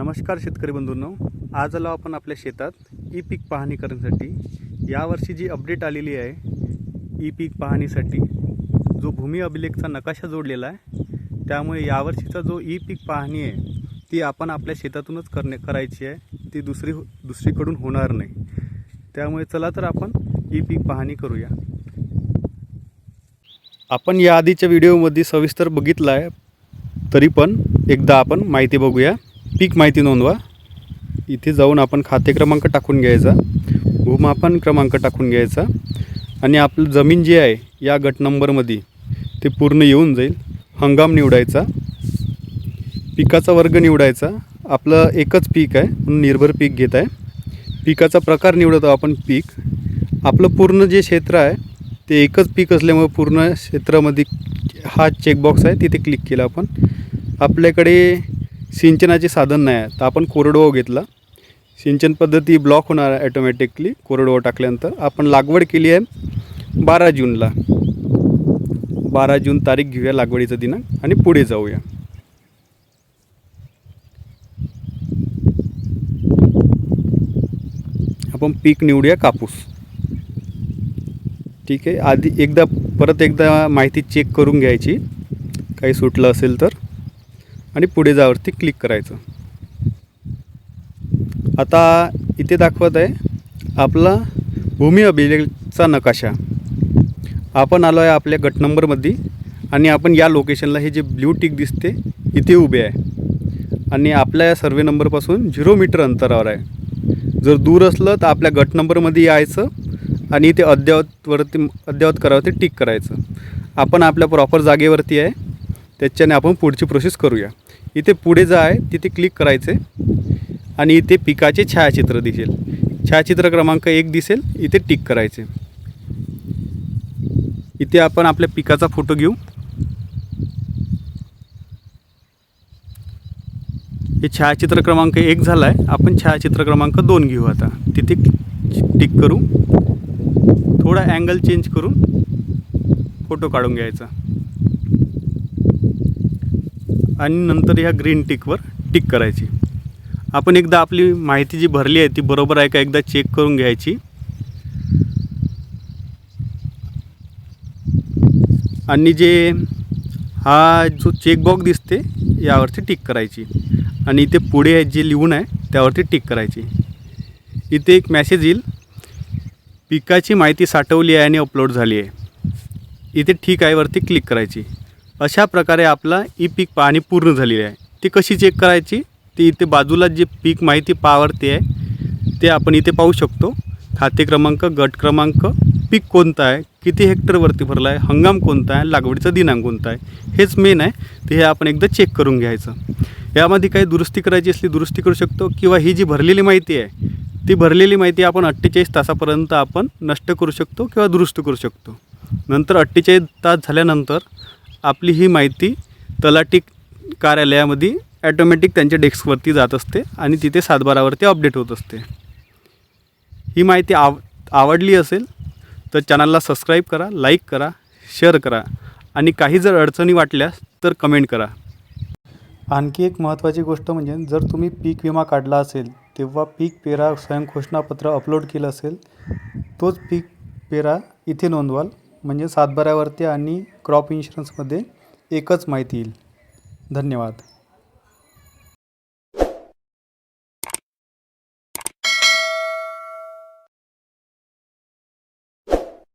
नमस्कार शेतकरी बंधूंनो. आज आलो आपण आपल्या शेतात ई पीक पाहणी करण्यासाठी. यावर्षी जी अपडेट आलेली आहे ई पीक पाहणीसाठी जो भूमी अभिलेखचा नकाशा जोडलेला आहे त्यामुळे यावर्षीचा जो ई पीक पाहणी आहे ती आपण आपल्या शेतातूनच करणे करायची आहे. ती दुसरी हो, दुसरीकडून होणार नाही. त्यामुळे चला तर आपण ई पीक पाहणी करूया. आपण या आधीच्या व्हिडिओमध्ये सविस्तर बघितला आहे तरी पण एकदा आपण माहिती बघूया. पीक माहिती नोंदवा. इथे जाऊन आपण खाते क्रमांक टाकून घ्यायचा. भूमापन क्रमांक टाकून घ्यायचा. आणि आपलं जमीन जी आहे या गट नंबरमध्ये ते पूर्ण येऊन जाईल. हंगाम निवडायचा. पिकाचा वर्ग निवडायचा. आपलं एकच पीक आहे म्हणून निर्भर पीक घेत आहे. पिकाचा प्रकार निवडतो आपण पीक. आपलं पूर्ण जे क्षेत्र आहे ते एकच पीक असल्यामुळे पूर्ण क्षेत्रामध्ये हा चेकबॉक्स आहे तिथे क्लिक केला आपण. आपल्याकडे सिंचनाचे साधन नाही आहे. तर आपण कोरडवाहू घेतला. सिंचन पद्धती ब्लॉक होणार आहे ॲटोमॅटिकली कोरडवाहू टाकल्यानंतर. आपण लागवड केली आहे बारा जूनला. बारा जून तारीख घेऊया लागवडीचा दिनांक आणि पुढे जाऊया. आपण पीक निवडूया कापूस. ठीक आहे. आधी एकदा परत एकदा माहिती चेक करून घ्यायची. काही सुटलं असेल तर. आणि पुढे जावरती क्लिक करायचं. आता इथे दाखवत आहे आपला भूमी अभिलेखचा नकाशा. आपण आलो आहे आपल्या गट नंबरमध्ये आणि आपण या लोकेशनला हे जे ब्ल्यू टिक दिसते इथे उभे आहे. आणि आपल्या या सर्वे नंबरपासून झिरो मीटर अंतरावर आहे. जर दूर असलं तर आपल्या गट नंबरमध्ये यायचं आणि इथे अद्ययावतवरती अद्ययावत करावरती टिक करायचं. आपण आपल्या प्रॉपर जागेवरती आहे. त्याच्याने आपण पुढची प्रोसेस करूया. इथे पुढे जा आहे तिथे क्लिक करायचे. आणि इथे पिकाचे छायाचित्र दिसेल. छायाचित्र क्रमांक एक दिसेल इथे टिक करायचे. इथे आपण आपल्या पिकाचा फोटो घेऊ. हे छायाचित्र क्रमांक एक झाला आहे आपण छायाचित्र क्रमांक दोन घेऊ आता. तिथे टिक करू. थोडा अँगल चेंज करून फोटो काढून घ्यायचा. आणि नंतर ह्या ग्रीन टिकवर टिक करायची. आपण एकदा आपली माहिती जी भरली आहे ती बरोबर आहे का? एकदा चेक करून घ्यायची. आणि जे हा जो चेकबॉक्स दिसते यावरती टिक करायची. आणि इथे पुढे जे लिहून आहे त्यावरती टिक करायची. इथे एक मॅसेज येईल. पिकाची माहिती साठवली आहे आणि अपलोड झाली आहे. इथे ठीक आहे वरती क्लिक करायची. अशा प्रकारे आपला ई पीक पाहणी पूर्ण झालेली आहे. ती कशी चेक करायची? ती इथे बाजूला जे पीक माहिती पावरती आहे ते आपण इथे पाहू शकतो. खाते क्रमांक गट क्रमांक पीक कोणतं आहे किती हेक्टरवरती भरला आहे हंगाम कोणता आहे लागवडीचा दिनांक कोणता आहे हेच मेन आहे. ते हे आपण एकदा चेक करून घ्यायचं. यामध्ये काही दुरुस्ती करायची असली दुरुस्ती करू शकतो. किंवा ही जी भरलेली माहिती आहे ती भरलेली माहिती आपण अठ्ठेचाळीस तासापर्यंत आपण नष्ट करू शकतो किंवा दुरुस्त करू शकतो. नंतर अठ्ठेचाळीस तास झाल्यानंतर आपली ही माहिती तलाठी कार्यालयामध्ये ॲटोमॅटिक त्यांच्या डेस्कवरती जात असते आणि तिथे सातबारावरती अपडेट होत असते. ही माहिती आव आवडली असेल तर चॅनलला सबस्क्राईब करा लाईक करा शेअर करा आणि काही जर अडचणी वाटल्यास तर कमेंट करा. आणखी एक महत्त्वाची गोष्ट म्हणजे जर तुम्ही पीक विमा काढला असेल तेव्हा पीक पेरा स्वयंघोषणापत्र अपलोड केलं असेल तोच पीक पेरा इथे नोंदवाल. म्हणजे सातबाऱ्यावरती आणि क्रॉप इन्शुरन्समध्ये एकच माहिती येईल. धन्यवाद.